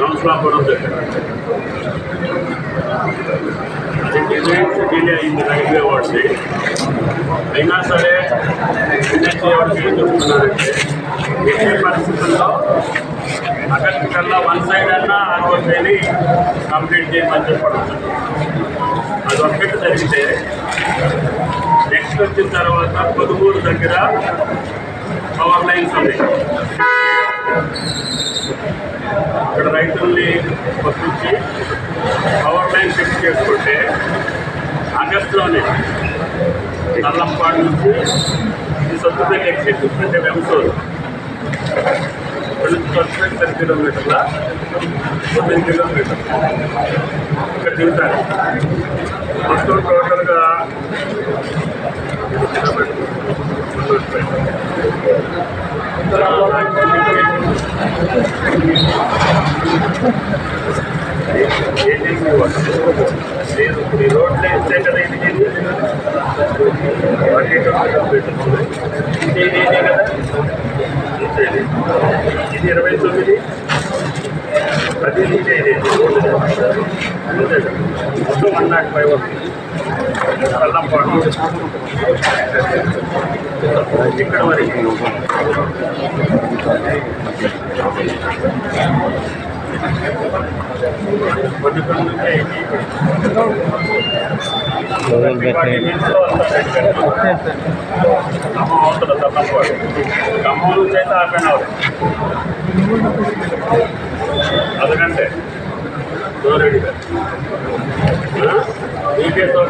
హంసలాపురం దగ్గర. అది design delay అయింది రైల్వే వాడిది అయినా సరే ఎన్హెచ్ఏ వాడికి ఏం చెప్తున్నారంటే ఎట్టి పరిస్థితుల్లో అక్కడికి కల్లా వన్ సైడ్ అన్నా ఆర్ఓసీని కంప్లీట్ చేయమని చెప్పడం అది ఒక్కటి జరిగితే నెక్స్ట్ వచ్చిన తర్వాత పొదుగూరు దగ్గర పవర్ లైన్స్ ఉన్నాయి. ఇక్కడ రైతుల్ని పంపించి పవర్ లైన్ ఫిక్స్ చేసుకుంటే ఆగస్టులోనే నల్లంపాడు నుంచి ఈ సొత్తుపల్లి ఎగ్జిట్ అంటే వెంసూరు ఇక్కడ నుంచి పది కిలోమీటర్ల తొమ్మిది కిలోమీటర్లు. ఇక్కడ దిగుతారు. మొత్తం టోటల్గా ఈ రోడ్లు కదా ఇది ఇది ఇది కదా ఇది ఇరవై తొమ్మిది అది ఇది ఇది రోడ్డు మొత్తం వన్ నాట్ ఫైవ్ వస్తుంది కల్లంపాడు ఇక్కడ ಕಮ್ಮೂರು ಚೈತ ಹಾಫ್ ಆನ್ ಅವರ್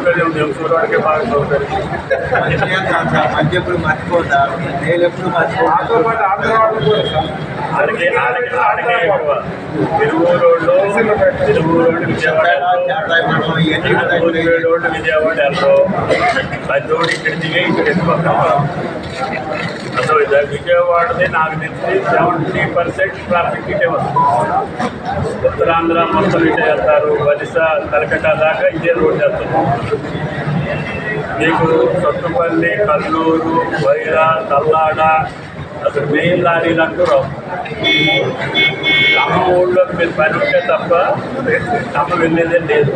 మీకే సౌకర్యం దేవసూరాడికే బాగా సౌకర్యం ఎప్పుడు మర్చిపోతా నేను ఎప్పుడు మర్చిపోతా ఆడికి ఆడికి ఆడికే ఎక్కువ Tiruvuru road Tiruvuru road Vijayawada Tiruvuru road Vijayawada వెళ్ళరు అది ఇక్కడ దిగే ఇక్కడ వెళ్ళిపోతాం విజయవాడది నాకు తెలిసి సెవెంటీ పర్సెంట్ ట్రాఫిక్ ఇటే వస్తుంది. ఉత్తరాంధ్ర మొత్తం ఇటే వెళ్తారు బలిసా కలకట్ట దాకా ఇదే రోడ్ చేస్తారు మీకు సత్తుపల్లి కల్లూరు వైరా తల్లాడ అసలు మెయిన్ లారీలు అంటూ రావు. ఖమ్మం ఊళ్ళో మీరు పని ఉంటే తప్ప ఖమ్మం వెళ్ళేదే లేదు.